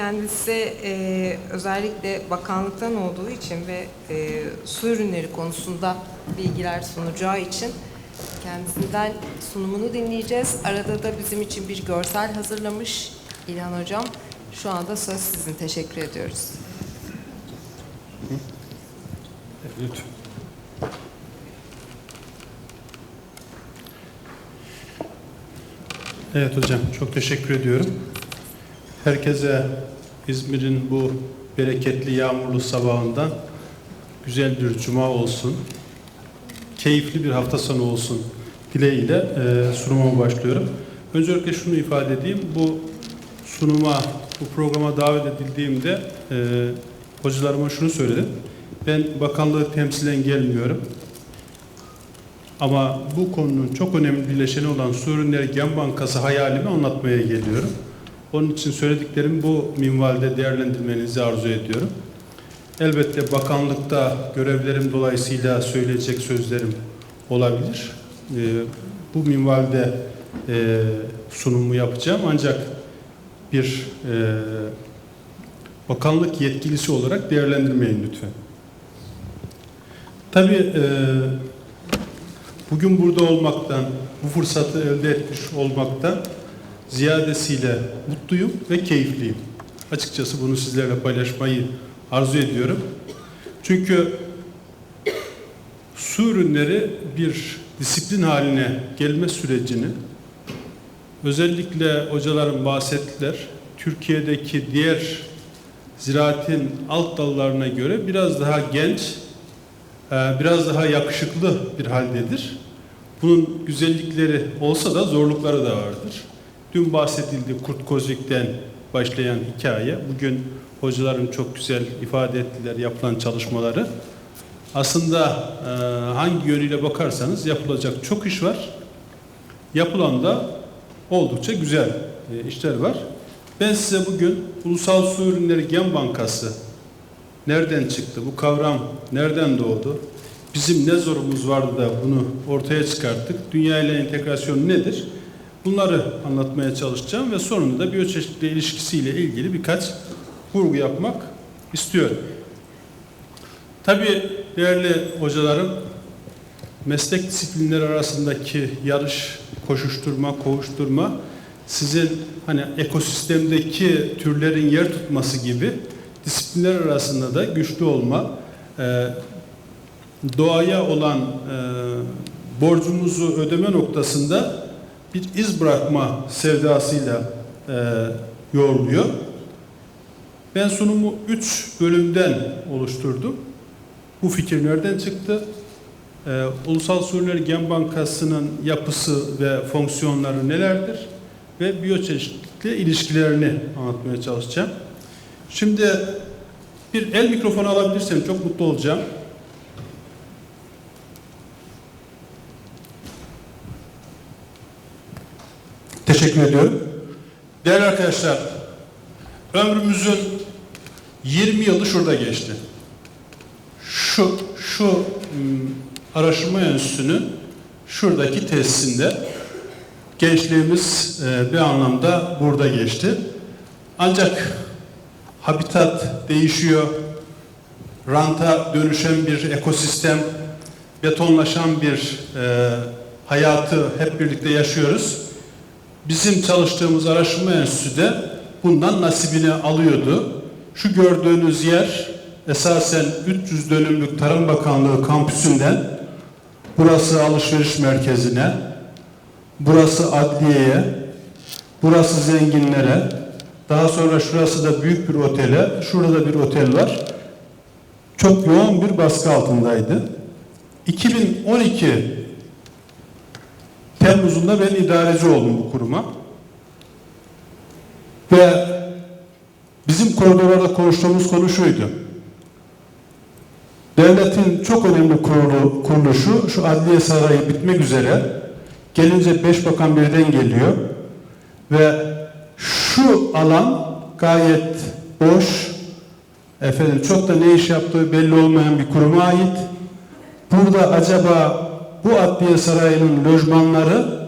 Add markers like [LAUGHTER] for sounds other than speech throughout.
kendisi e, özellikle bakanlıktan olduğu için ve e, su ürünleri konusunda bilgiler sunacağı için kendisinden sunumunu dinleyeceğiz. Arada da bizim için bir görsel hazırlamış İlhan Hocam. Şu anda söz sizin. Teşekkür ediyoruz. Lütfen. Evet hocam, çok teşekkür ediyorum. Herkese İzmir'in bu bereketli yağmurlu sabahından güzel bir cuma olsun, keyifli bir hafta sonu olsun dileğiyle e, sunuma başlıyorum. Öncelikle şunu ifade edeyim, bu sunuma, bu programa davet edildiğimde e, hocalarıma şunu söyledim. Ben bakanlığı temsilen gelmiyorum. Ama bu konunun çok önemli bileşeni olan Su Gen Bankası hayalimi anlatmaya geliyorum. Onun için söylediklerim bu minvalde değerlendirmenizi arzu ediyorum. Elbette bakanlıkta görevlerim dolayısıyla söyleyecek sözlerim olabilir. Ee, bu minvalde e, sunumu yapacağım ancak bir e, bakanlık yetkilisi olarak değerlendirmeyin lütfen. Tabii e, bugün burada olmaktan, bu fırsatı elde etmiş olmaktan ziyadesiyle mutluyum ve keyifliyim. Açıkçası bunu sizlerle paylaşmayı arzu ediyorum. Çünkü su ürünleri bir disiplin haline gelme sürecini özellikle hocalarım bahsettiler. Türkiye'deki diğer ziraatin alt dallarına göre biraz daha genç, e, biraz daha yakışıklı bir haldedir. Bunun güzellikleri olsa da zorlukları da vardır. Dün bahsedildi Kurt Kozvik'ten başlayan hikaye. Bugün hocalarım çok güzel ifade ettiler yapılan çalışmaları. Aslında e, hangi yönüyle bakarsanız yapılacak çok iş var. Yapılan da oldukça güzel e, işler var. Ben size bugün Ulusal Su Ürünleri Gen Bankası nereden çıktı, bu kavram nereden doğdu, bizim ne zorumuz vardı da bunu ortaya çıkarttık, dünya ile entegrasyon nedir? Bunları anlatmaya çalışacağım ve sonunda da biyoçeşitliğe ilişkisiyle ilgili birkaç vurgu yapmak istiyorum. Tabii değerli hocalarım, meslek disiplinleri arasındaki yarış, koşuşturma, kovuşturma sizin hani ekosistemdeki türlerin yer tutması gibi disiplinler arasında da güçlü olma, e, doğaya olan e, borcumuzu ödeme noktasında bir iz bırakma sevdasıyla e, yoruluyor. Ben sunumu üç bölümden oluşturdum. Bu fikir nereden çıktı? Ee, Ulusal Su Ürünleri Gen Bankası'nın yapısı ve fonksiyonları nelerdir? Ve biyoçeşitlilikle ilişkilerini anlatmaya çalışacağım. Şimdi bir el mikrofonu alabilirsem çok mutlu olacağım. Teşekkür ediyorum. Değerli arkadaşlar, ömrümüzün 20 yılı şurada geçti. Şu, şu ım, araştırma enstitüsünün şuradaki tesisinde gençliğimiz e, bir anlamda burada geçti. Ancak habitat değişiyor, ranta dönüşen bir ekosistem, betonlaşan bir e, hayatı hep birlikte yaşıyoruz. Bizim çalıştığımız araştırma enstitüsü de bundan nasibini alıyordu. Şu gördüğünüz yer esasen 300 dönümlük Tarım Bakanlığı kampüsünden burası alışveriş merkezine, burası adliyeye, burası zenginlere, daha sonra şurası da büyük bir otele, şurada bir otel var. Çok yoğun bir baskı altındaydı. 2012 Temmuz'unda ben idareci oldum bu kuruma. Ve bizim koridorlarda konuştuğumuz konu şuydu. Devletin çok önemli kurulu, kuruluşu şu adliye sarayı bitmek üzere gelince beş bakan birden geliyor ve şu alan gayet boş efendim çok da ne iş yaptığı belli olmayan bir kuruma ait. Burada acaba bu adliye sarayının lojmanları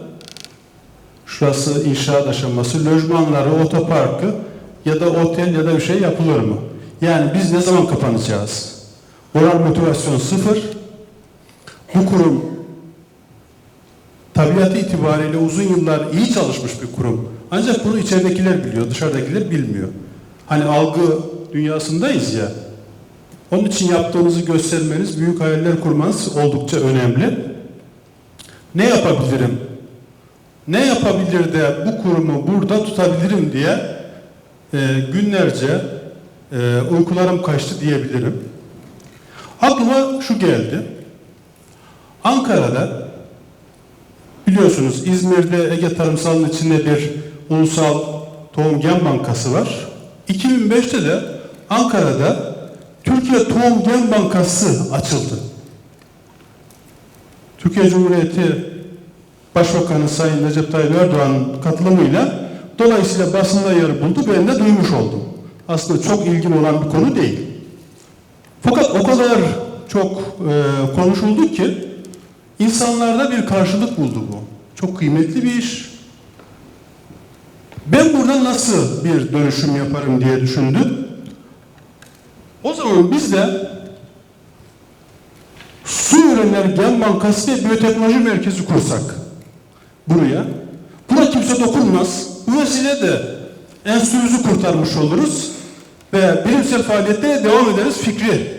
şurası inşaat aşaması lojmanları, otoparkı ya da otel ya da bir şey yapılır mı? Yani biz ne zaman kapanacağız? Moral motivasyon sıfır. Bu kurum tabiatı itibariyle uzun yıllar iyi çalışmış bir kurum. Ancak bunu içeridekiler biliyor, dışarıdakiler bilmiyor. Hani algı dünyasındayız ya. Onun için yaptığınızı göstermeniz, büyük hayaller kurmanız oldukça önemli. Ne yapabilirim? Ne yapabilir de bu kurumu burada tutabilirim diye e, günlerce e, uykularım kaçtı diyebilirim. Aklıma şu geldi. Ankara'da biliyorsunuz İzmir'de Ege Tarımsal'ın içinde bir ulusal tohum gen bankası var. 2005'te de Ankara'da Türkiye Tohum Gen Bankası açıldı. Türkiye Cumhuriyeti Başbakanı Sayın Recep Tayyip Erdoğan'ın katılımıyla dolayısıyla basında yer buldu. Ben de duymuş oldum. Aslında çok ilgim olan bir konu değil. Fakat o kadar çok e, konuşuldu ki insanlarda bir karşılık buldu bu. Çok kıymetli bir iş. Ben burada nasıl bir dönüşüm yaparım diye düşündüm. O zaman biz de Su Ürünleri Gen Bankası ve Biyoteknoloji Merkezi kursak buraya. Buna kimse dokunmaz. Bu vesile de enstitümüzü kurtarmış oluruz ve bilimsel faaliyetlere devam ederiz fikri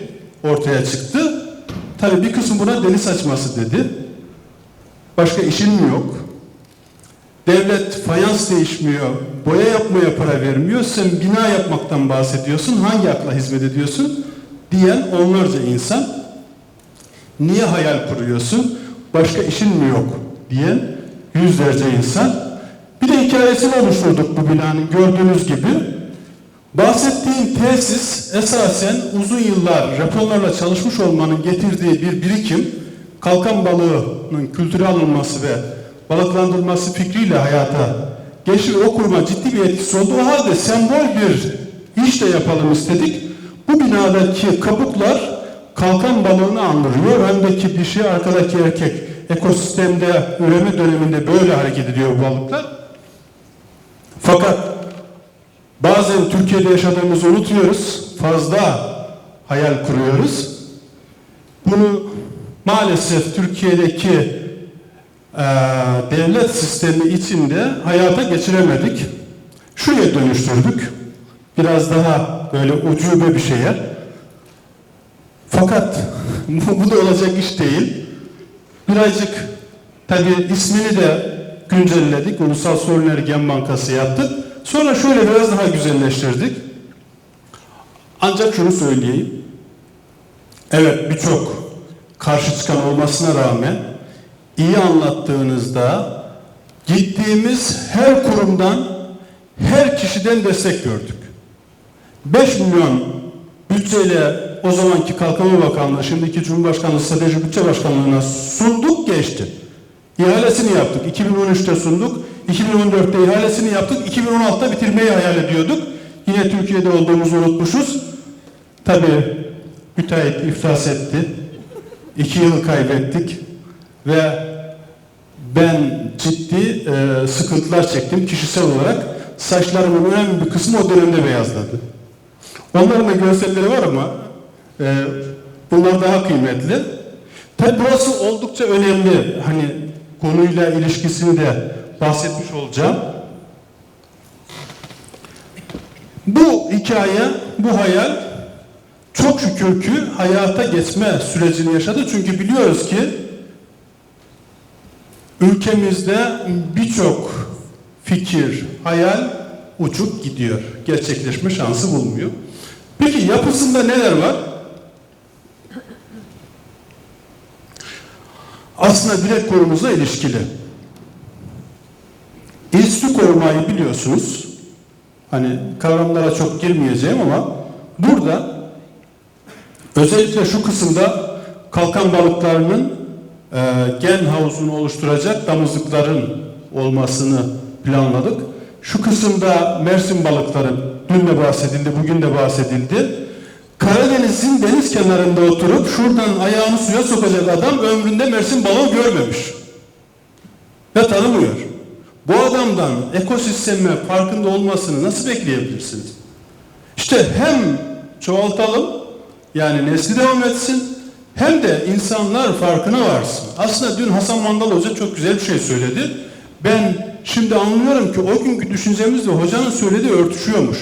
ortaya çıktı. Tabii bir kısım buna deniz saçması dedi. Başka işin mi yok? Devlet fayans değişmiyor, boya yapmaya para vermiyor, sen bina yapmaktan bahsediyorsun, hangi akla hizmet ediyorsun? Diyen onlarca insan. Niye hayal kuruyorsun? Başka işin mi yok? Diyen yüzlerce insan. Bir de hikayesini oluşturduk bu binanın gördüğünüz gibi. Bahsettiğim tesis esasen uzun yıllar raporlarla çalışmış olmanın getirdiği bir birikim, kalkan balığının kültüre alınması ve balıklandırılması fikriyle hayata geçti ve o kuruma ciddi bir etkisi oldu. O halde sembol bir iş de yapalım istedik. Bu binadaki kabuklar kalkan balığını andırıyor. Öndeki dişi, arkadaki erkek. Ekosistemde, üreme döneminde böyle hareket ediyor balıklar. Fakat bazen Türkiye'de yaşadığımızı unutuyoruz. Fazla hayal kuruyoruz. Bunu maalesef Türkiye'deki eee, devlet sistemi içinde hayata geçiremedik. Şuraya dönüştürdük. Biraz daha böyle ucube bir şeye. Fakat [LAUGHS] bu, da olacak iş değil. Birazcık tabii ismini de güncelledik. Ulusal Sorunlar Gen Bankası yaptık. Sonra şöyle biraz daha güzelleştirdik. Ancak şunu söyleyeyim. Evet birçok karşı çıkan olmasına rağmen iyi anlattığınızda gittiğimiz her kurumdan, her kişiden destek gördük. 5 milyon bütçeyle o zamanki Kalkınma Bakanlığı, şimdiki Cumhurbaşkanlığı Strateji Bütçe Başkanlığı'na sunduk geçti. İhalesini yaptık. 2013'te sunduk. 2014'te ihalesini yaptık. 2016'da bitirmeyi hayal ediyorduk. Yine Türkiye'de olduğumuzu unutmuşuz. Tabii müteahhit iflas etti. İki yıl kaybettik. Ve ben ciddi e, sıkıntılar çektim kişisel olarak. Saçlarımın önemli bir kısmı o dönemde beyazladı. Onların da görselleri var ama e, bunlar daha kıymetli. Tabi burası oldukça önemli. Hani konuyla ilişkisini de bahsetmiş olacağım. Bu hikaye, bu hayal çok şükür ki hayata geçme sürecini yaşadı. Çünkü biliyoruz ki ülkemizde birçok fikir, hayal uçup gidiyor. Gerçekleşme şansı bulmuyor. Peki yapısında neler var? Aslında direkt konumuzla ilişkili. İnstitü korumayı biliyorsunuz. Hani kavramlara çok girmeyeceğim ama burada özellikle şu kısımda kalkan balıklarının e, gen havuzunu oluşturacak damızlıkların olmasını planladık. Şu kısımda Mersin balıkları dün de bahsedildi, bugün de bahsedildi. Karadeniz'in deniz kenarında oturup şuradan ayağını suya sokacak adam ömründe Mersin balığı görmemiş. Ve tanımıyor. Bu adamdan ekosisteme farkında olmasını nasıl bekleyebilirsiniz? İşte hem çoğaltalım yani nesli devam etsin hem de insanlar farkına varsın. Aslında dün Hasan Mandal Hoca çok güzel bir şey söyledi. Ben şimdi anlıyorum ki o günkü düşüncemizle hocanın söylediği örtüşüyormuş.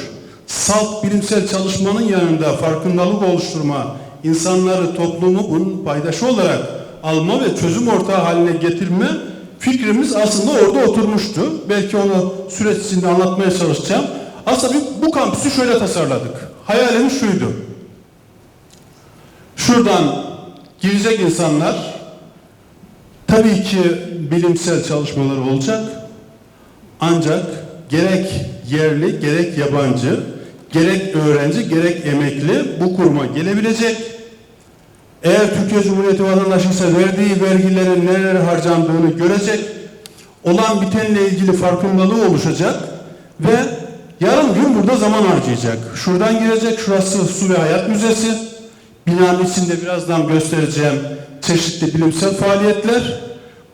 Salt bilimsel çalışmanın yanında farkındalık oluşturma, insanları, toplumu bunun paydaşı olarak alma ve çözüm ortağı haline getirme fikrimiz aslında orada oturmuştu. Belki onu süreç içinde anlatmaya çalışacağım. Aslında bu kampüsü şöyle tasarladık. Hayalimiz şuydu. Şuradan girecek insanlar tabii ki bilimsel çalışmalar olacak. Ancak gerek yerli gerek yabancı, gerek öğrenci gerek emekli bu kuruma gelebilecek. Eğer Türkiye Cumhuriyeti vatandaşıysa verdiği vergilerin nerelere harcandığını görecek. Olan bitenle ilgili farkındalığı oluşacak ve yarın gün burada zaman harcayacak. Şuradan girecek, şurası Su ve Hayat Müzesi. Binanın içinde birazdan göstereceğim çeşitli bilimsel faaliyetler.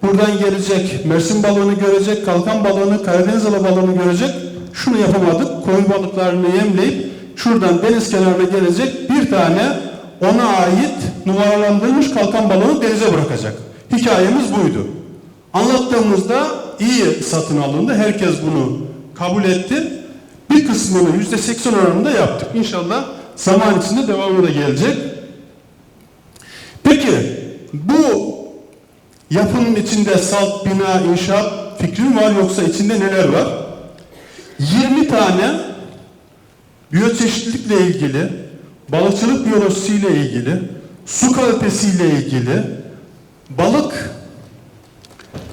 Buradan gelecek, Mersin balığını görecek, kalkan balığını, Karadeniz balığını görecek. Şunu yapamadık, koyu balıklarını yemleyip şuradan deniz kenarına gelecek bir tane ona ait numaralandırılmış kalkan balığını denize bırakacak. Hikayemiz buydu. Anlattığımızda iyi satın alındı. Herkes bunu kabul etti. Bir kısmını yüzde seksen oranında yaptık. İnşallah zaman içinde devamı da gelecek. Peki bu yapının içinde salt bina, inşaat fikri var yoksa içinde neler var? 20 tane biyoçeşitlilikle ilgili, balıkçılık biyolojisiyle ilgili, su kalitesiyle ilgili, balık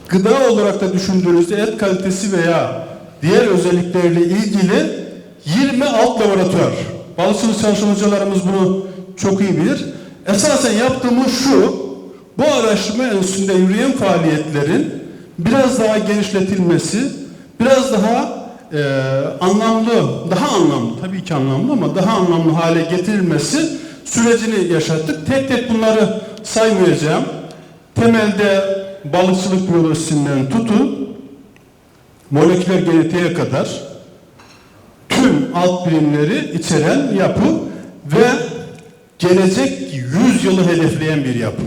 gıda olarak da düşündüğünüzde et kalitesi veya diğer özellikleriyle ilgili 20 alt laboratuvar. Balıkçılık çalışan bunu çok iyi bilir. Esasen yaptığımız şu, bu araştırma enstitüsünde yürüyen faaliyetlerin biraz daha genişletilmesi, biraz daha e, anlamlı, daha anlamlı, tabii ki anlamlı ama daha anlamlı hale getirilmesi sürecini yaşattık. Tek tek bunları saymayacağım. Temelde balıkçılık biyolojisinden tutun, moleküler genetiğe kadar tüm alt bilimleri içeren yapı ve gelecek 100 yılı hedefleyen bir yapı.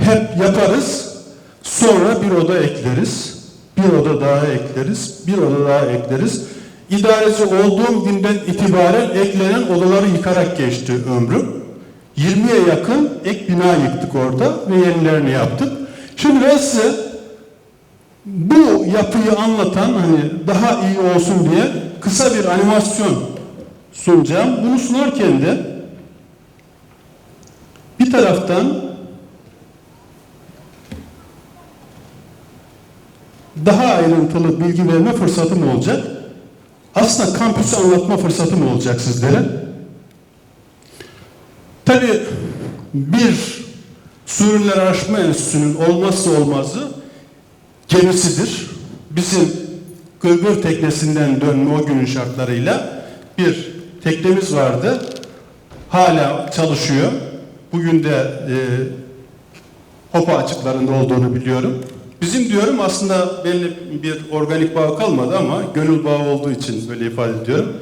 Hep yaparız, sonra bir oda ekleriz, bir oda daha ekleriz, bir oda daha ekleriz. İdareci olduğum günden itibaren eklenen odaları yıkarak geçti ömrüm. 20'ye yakın ek bina yıktık orada ve yenilerini yaptık. Şimdi ben size bu yapıyı anlatan hani daha iyi olsun diye kısa bir animasyon sunacağım. Bunu sunarken de bir taraftan daha ayrıntılı bilgi verme fırsatım olacak. Aslında kampüsü anlatma fırsatım olacak sizlere. Tabii bir Su Ürünleri Araştırma Enstitüsü'nün olmazsa olmazı gemisidir. Bizim Gırgır teknesinden dönme o günün şartlarıyla bir teknemiz vardı. Hala çalışıyor. Bugün de e, Hopa açıklarında olduğunu biliyorum. Bizim diyorum aslında belli bir organik bağ kalmadı ama gönül bağı olduğu için böyle ifade ediyorum.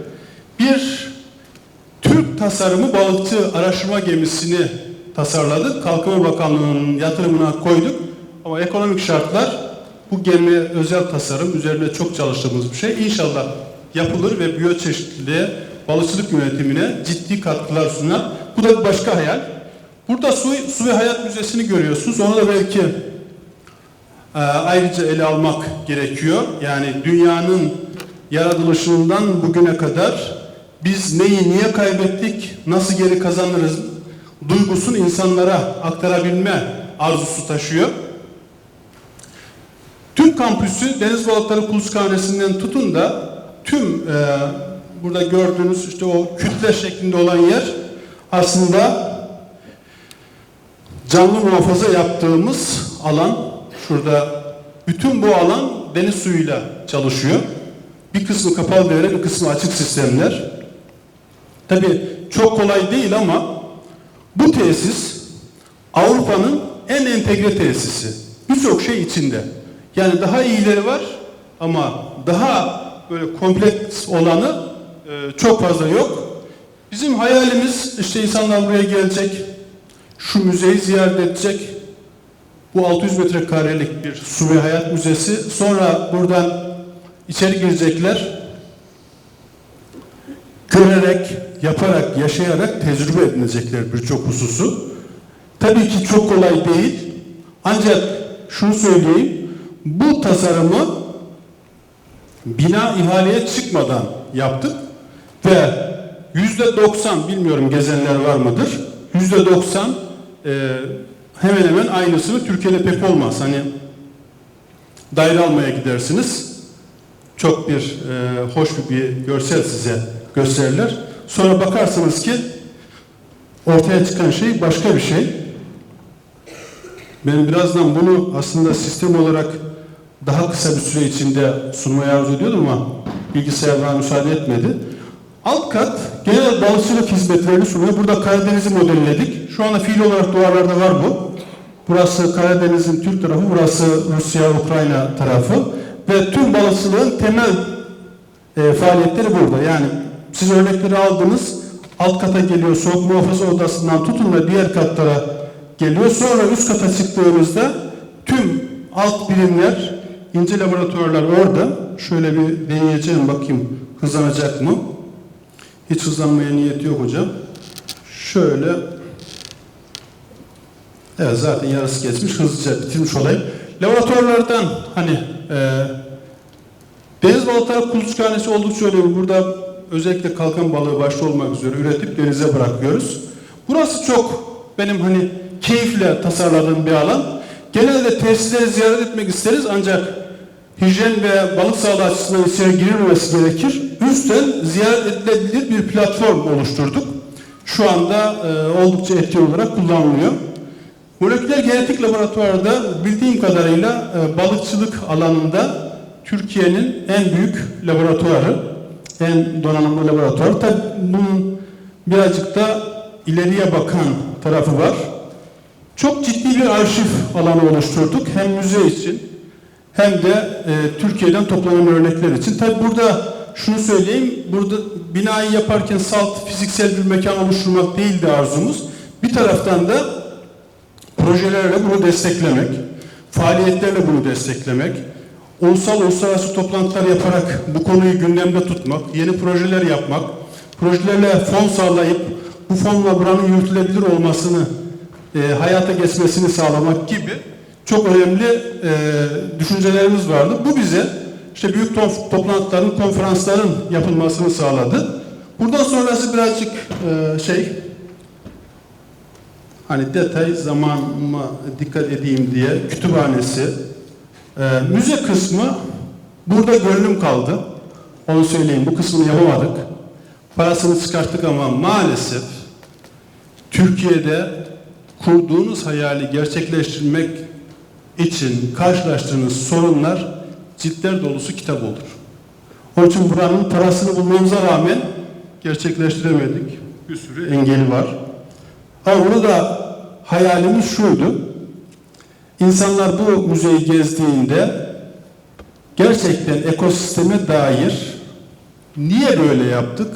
Bir Türk tasarımı balıkçı araştırma gemisini tasarladık. Kalkınma Bakanlığı'nın yatırımına koyduk. Ama ekonomik şartlar bu gemi özel tasarım üzerine çok çalıştığımız bir şey. İnşallah yapılır ve biyoçeşitliliğe, balıkçılık yönetimine ciddi katkılar sunar. Bu da bir başka hayal. Burada Su, Su ve Hayat Müzesi'ni görüyorsunuz. Onu da belki ayrıca ele almak gerekiyor. Yani dünyanın yaratılışından bugüne kadar biz neyi niye kaybettik, nasıl geri kazanırız duygusunu insanlara aktarabilme arzusu taşıyor. Tüm kampüsü Deniz Balıkları Kuluçkanesi'nden tutun da tüm e, burada gördüğünüz işte o kütle şeklinde olan yer aslında canlı muhafaza yaptığımız alan şurada bütün bu alan deniz suyuyla çalışıyor. Bir kısmı kapalı devre, bir kısmı açık sistemler. Tabii çok kolay değil ama bu tesis Avrupa'nın en entegre tesisi. Birçok şey içinde. Yani daha iyileri var ama daha böyle kompleks olanı e, çok fazla yok. Bizim hayalimiz işte insanlar buraya gelecek, şu müzeyi ziyaret edecek. Bu 600 metrekarelik bir Suriye Hayat Müzesi. Sonra buradan içeri girecekler. Görerek, yaparak, yaşayarak tecrübe edinecekler birçok hususu. Tabii ki çok kolay değil. Ancak şunu söyleyeyim. Bu tasarımı bina ihaleye çıkmadan yaptık ve yüzde 90 bilmiyorum gezenler var mıdır? Yüzde 90 e, hemen hemen aynısını Türkiye'de pek olmaz. Hani daire almaya gidersiniz. Çok bir e, hoş bir görsel size gösterirler. Sonra bakarsınız ki ortaya çıkan şey başka bir şey. Ben birazdan bunu aslında sistem olarak daha kısa bir süre içinde sunmayı arzu ediyordum ama bilgisayar bana müsaade etmedi. Alt kat genel balıkçılık hizmetlerini sunuyor. Burada Karadeniz'i modelledik. Şu anda fiil olarak duvarlarda var bu. Burası Karadeniz'in Türk tarafı, burası Rusya, Ukrayna tarafı. Ve tüm balıkçılığın temel e, faaliyetleri burada. Yani siz örnekleri aldınız, alt kata geliyor, soğuk muhafaza odasından tutun da diğer katlara geliyor. Sonra üst kata çıktığımızda tüm alt birimler, ince laboratuvarlar orada. Şöyle bir deneyeceğim bakayım hızlanacak mı? Hiç hızlanmaya niyeti yok hocam. Şöyle Evet zaten yarısı geçmiş. Hızlıca bitirmiş olayım. Laboratuvarlardan hani e, deniz balıkları kuluçkanesi oldukça önemli. Burada özellikle kalkan balığı başta olmak üzere üretip denize bırakıyoruz. Burası çok benim hani keyifle tasarladığım bir alan. Genelde tesisleri ziyaret etmek isteriz ancak hijyen ve balık sağlığı açısından içeri girilmemesi gerekir. Üstten ziyaret edilebilir bir platform oluşturduk. Şu anda e, oldukça etkin olarak kullanılıyor. Moleküler genetik laboratuvarda bildiğim kadarıyla e, balıkçılık alanında Türkiye'nin en büyük laboratuvarı, en donanımlı laboratuvarı. Tabii bunun birazcık da ileriye bakan tarafı var. Çok ciddi bir arşiv alanı oluşturduk. Hem müze için hem de e, Türkiye'den toplanan örnekler için. Tabii burada şunu söyleyeyim, burada binayı yaparken salt fiziksel bir mekan oluşturmak değildi arzumuz. Bir taraftan da projelerle bunu desteklemek, faaliyetlerle bunu desteklemek, ulusal uluslararası toplantılar yaparak bu konuyu gündemde tutmak, yeni projeler yapmak, projelerle fon sağlayıp bu fonla buranın yürütülebilir olmasını, e, hayata geçmesini sağlamak gibi çok önemli e, düşüncelerimiz vardı. Bu bize işte büyük to- toplantıların, konferansların yapılmasını sağladı. Buradan sonrası birazcık e, şey, hani detay zamanıma dikkat edeyim diye kütüphanesi, e, müze kısmı burada gönlüm kaldı. Onu söyleyeyim. Bu kısmını yapamadık. Parasını çıkarttık ama maalesef Türkiye'de kurduğunuz hayali gerçekleştirmek için karşılaştığınız sorunlar ciltler dolusu kitap olur. Onun için buranın parasını bulmamıza rağmen gerçekleştiremedik. Bir sürü engeli var. Ama burada hayalimiz şuydu. İnsanlar bu müzeyi gezdiğinde gerçekten ekosisteme dair niye böyle yaptık?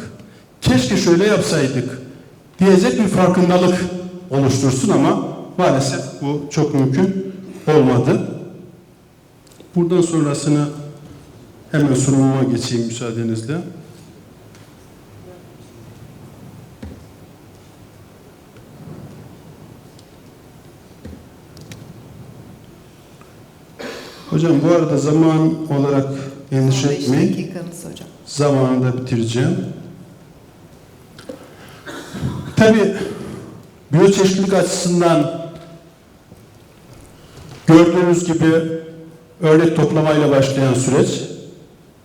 Keşke şöyle yapsaydık diyecek bir farkındalık oluştursun ama maalesef bu çok mümkün olmadı. Buradan sonrasını hemen sunumuma geçeyim müsaadenizle. Hocam bu arada zaman olarak endişe 15 etmeyin. hocam. Zamanında bitireceğim. Tabi biyoçeşitlilik açısından gördüğünüz gibi örnek toplamayla başlayan süreç.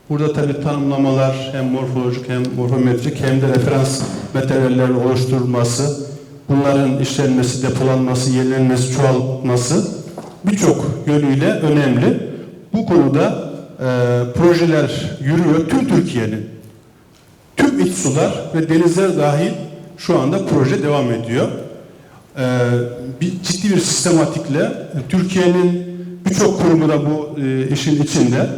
Burada tabi tanımlamalar hem morfolojik hem morfometrik hem de referans materyallerin oluşturulması, bunların işlenmesi, depolanması, yenilenmesi, çoğaltması birçok yönüyle önemli. Bu konuda e, projeler yürüyor tüm Türkiye'nin. Tüm iç sular ve denizler dahil şu anda proje devam ediyor. Ee, bir, ciddi bir sistematikle Türkiye'nin birçok kurumu da bu e, işin içinde.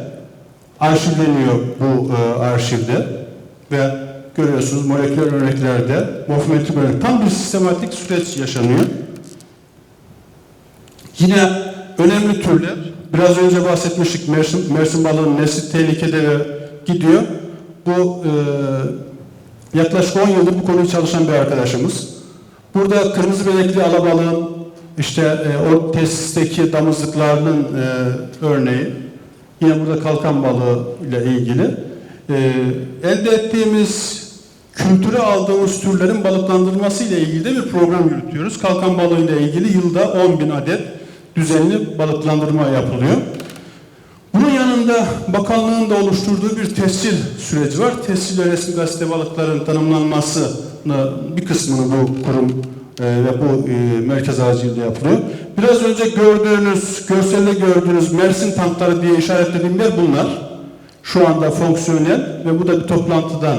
Arşivleniyor bu e, arşivde ve görüyorsunuz moleküler örneklerde morfometrik tam bir sistematik süreç yaşanıyor. Yine önemli türler, biraz önce bahsetmiştik Mersin, Mersin balığının nesli tehlikede gidiyor. Bu e, yaklaşık 10 yıldır bu konuyu çalışan bir arkadaşımız. Burada kırmızı benekli alabalığın işte e, o tesisteki damızlıklarının e, örneği, yine burada kalkan balığı ile ilgili e, elde ettiğimiz kültüre aldığımız türlerin balıklandırılması ile ilgili de bir program yürütüyoruz. Kalkan balığı ile ilgili yılda 10 bin adet düzenli balıklandırma yapılıyor. Bunun yanında bakanlığın da oluşturduğu bir tescil süreci var. Tescil resmi gazete balıkların tanımlanmasını bir kısmını bu kurum e, ve bu e, merkez aracılığıyla yapılıyor. Biraz önce gördüğünüz, görselde gördüğünüz Mersin tankları diye işaretlediğim yer bunlar. Şu anda fonksiyonel ve bu da bir toplantıdan.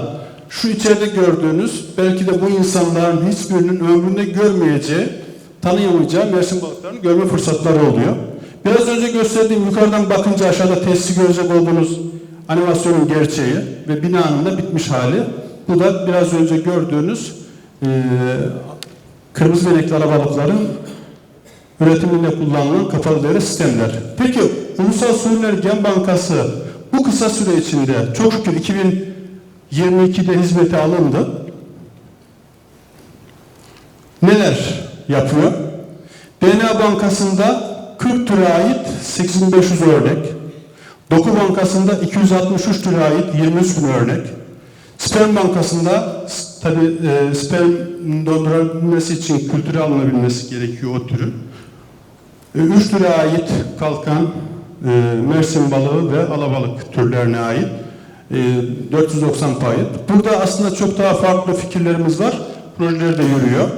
Şu içeride gördüğünüz belki de bu insanların hiçbirinin ömründe görmeyeceği, tanıyamayacağı Mersin balıklarını görme fırsatları oluyor. Biraz önce gösterdiğim yukarıdan bakınca aşağıda tesisi görecek olduğunuz animasyonun gerçeği ve binanın da bitmiş hali. Bu da biraz önce gördüğünüz eee kırmızı benekli arabalıkların üretiminde kullanılan kapalı devre sistemler. Peki Ulusal Suriyeler Gen Bankası bu kısa süre içinde çok şükür 2022'de hizmete alındı. Neler yapıyor? DNA Bankası'nda 40 türe ait 8500 örnek, Doku Bankası'nda 263 türe ait 23 bin örnek, Sperm Bankası'nda tabi e, sperm dondurabilmesi için kültüre alınabilmesi gerekiyor o türün. 3 türe ait kalkan, e, mersin balığı ve alabalık türlerine ait e, 490 payet. Burada aslında çok daha farklı fikirlerimiz var. Projeler de yürüyor.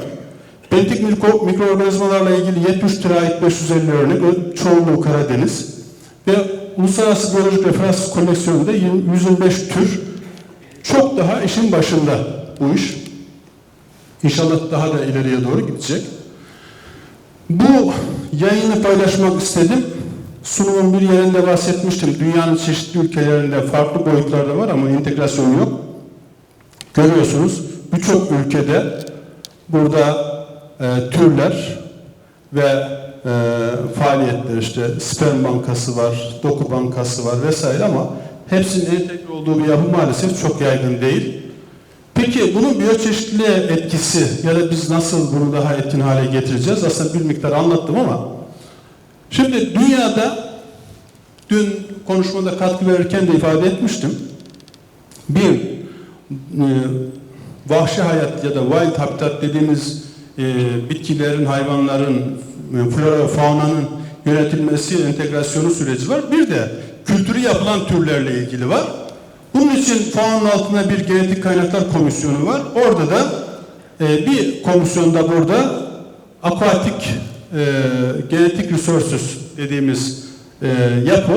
Bentik mikro, mikroorganizmalarla ilgili 70 türe ait 550 örnek, çoğunluğu Karadeniz. Ve Uluslararası Biyolojik Referans Koleksiyonunda 125 tür. Çok daha işin başında bu iş. İnşallah daha da ileriye doğru gidecek. Bu yayını paylaşmak istedim. Sunumun bir yerinde bahsetmiştim. Dünyanın çeşitli ülkelerinde farklı boyutlarda var ama integrasyon yok. Görüyorsunuz birçok ülkede burada e, türler ve e, faaliyetler işte sperm bankası var, doku bankası var vesaire ama hepsinin entegre olduğu bir yapı maalesef çok yaygın değil. Peki bunun biyoçeşitliliğe etkisi ya da biz nasıl bunu daha etkin hale getireceğiz? Aslında bir miktar anlattım ama şimdi dünyada dün konuşmada katkı verirken de ifade etmiştim. Bir e, vahşi hayat ya da wild habitat dediğimiz e, bitkilerin, hayvanların, e, flora ve faunanın yönetilmesi, entegrasyonu süreci var. Bir de kültürü yapılan türlerle ilgili var. Bunun için faunun altında bir genetik kaynaklar komisyonu var. Orada da e, bir komisyonda burada aquatik e, genetik resources dediğimiz e, yapı.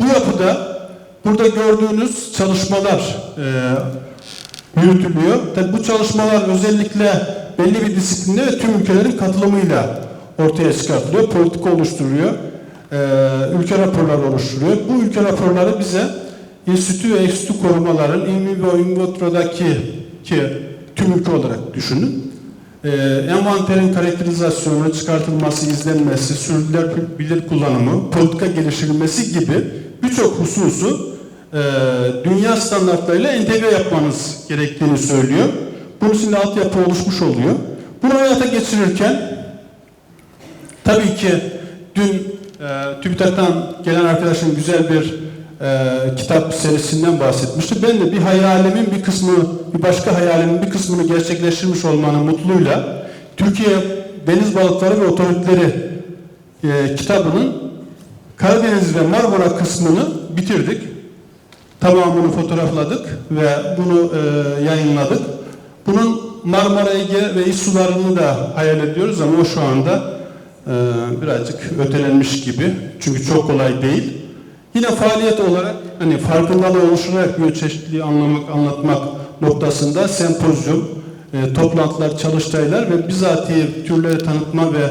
Bu yapıda burada gördüğünüz çalışmalar e, yürütülüyor. Tabi bu çalışmalar özellikle belli bir disipline ve tüm ülkelerin katılımıyla ortaya çıkartılıyor. Politika oluşturuyor. E, ülke raporları oluşturuyor. Bu ülke raporları bize İnstitü ve enstitü korumaların in vivo in ki tüm ülke olarak düşünün. E, envanterin karakterizasyonu, çıkartılması, izlenmesi, sürdürülebilir kullanımı, politika geliştirilmesi gibi birçok hususu e, dünya standartlarıyla entegre yapmanız gerektiğini söylüyor. Bunun için de altyapı oluşmuş oluyor. Bunu hayata geçirirken tabii ki dün e, TÜBİTAK'tan gelen arkadaşın güzel bir e, kitap serisinden bahsetmişti. Ben de bir hayalimin bir kısmını, bir başka hayalimin bir kısmını gerçekleştirmiş olmanın mutluluğuyla Türkiye Deniz Balıkları ve Otoritleri e, kitabının Karadeniz ve Marmara kısmını bitirdik. Tamamını fotoğrafladık ve bunu e, yayınladık. Bunun Marmara, Ege ve İç sularını da hayal ediyoruz ama o şu anda birazcık ötelenmiş gibi. Çünkü çok kolay değil. Yine faaliyet olarak hani farkındalığı oluşturarak biyoçeşitliliği anlamak, anlatmak noktasında sempozyum, e, toplantılar, çalıştaylar ve bizatihi türleri tanıtma ve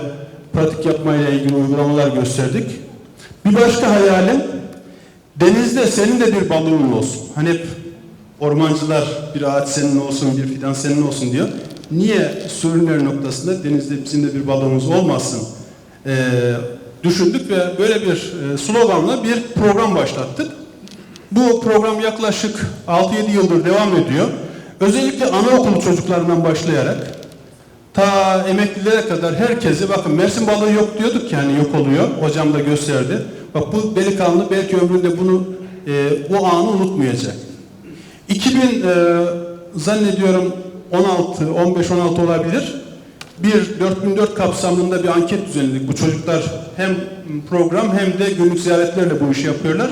pratik yapmayla ilgili uygulamalar gösterdik. Bir başka hayalim denizde senin de bir balığın olsun. Hani hep ormancılar bir ağaç senin olsun, bir fidan senin olsun diyor. Niye su ürünleri noktasında denizde bizim de bir balığımız olmasın ee, düşündük ve böyle bir e, sloganla bir program başlattık. Bu program yaklaşık 6-7 yıldır devam ediyor. Özellikle anaokulu çocuklarından başlayarak ta emeklilere kadar herkese bakın Mersin balığı yok diyorduk yani yok oluyor. Hocam da gösterdi. Bak bu delikanlı belki ömründe bunu e, o anı unutmayacak. 2000 e, zannediyorum 16, 15-16 olabilir. Bir 4004 kapsamında bir anket düzenledik. Bu çocuklar hem program hem de günlük ziyaretlerle bu işi yapıyorlar.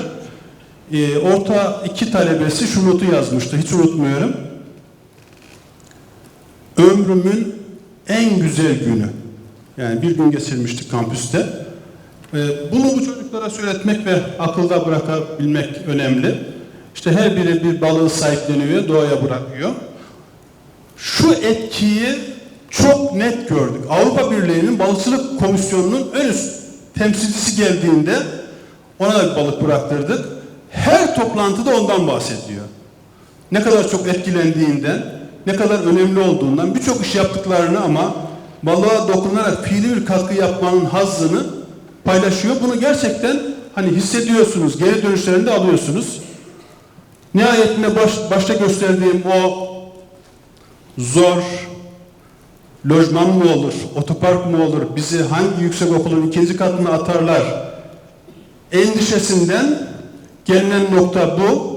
E, orta iki talebesi şu notu yazmıştı. Hiç unutmuyorum. Ömrümün en güzel günü. Yani bir gün geçirmiştik kampüste. Ee, Bunu bu çocuklara söyletmek ve akılda bırakabilmek önemli. İşte her biri bir balığı sahipleniyor, doğaya bırakıyor. Şu etkiyi çok net gördük. Avrupa Birliği'nin balıkçılık komisyonunun en üst temsilcisi geldiğinde ona da bir balık bıraktırdık. Her toplantıda ondan bahsediyor. Ne kadar çok etkilendiğinden, ne kadar önemli olduğundan, birçok iş yaptıklarını ama balığa dokunarak fiili bir katkı yapmanın hazzını paylaşıyor. Bunu gerçekten hani hissediyorsunuz, geri dönüşlerinde alıyorsunuz. Nihayetinde baş, başta gösterdiğim o zor, lojman mı olur, otopark mı olur, bizi hangi yüksek okulun ikinci katına atarlar endişesinden gelinen nokta bu.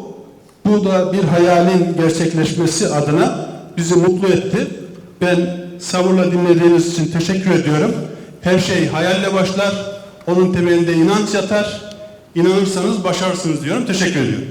Bu da bir hayalin gerçekleşmesi adına bizi mutlu etti. Ben sabırla dinlediğiniz için teşekkür ediyorum. Her şey hayalle başlar. Onun temelinde inanç yatar. İnanırsanız başarırsınız diyorum. Teşekkür ediyorum.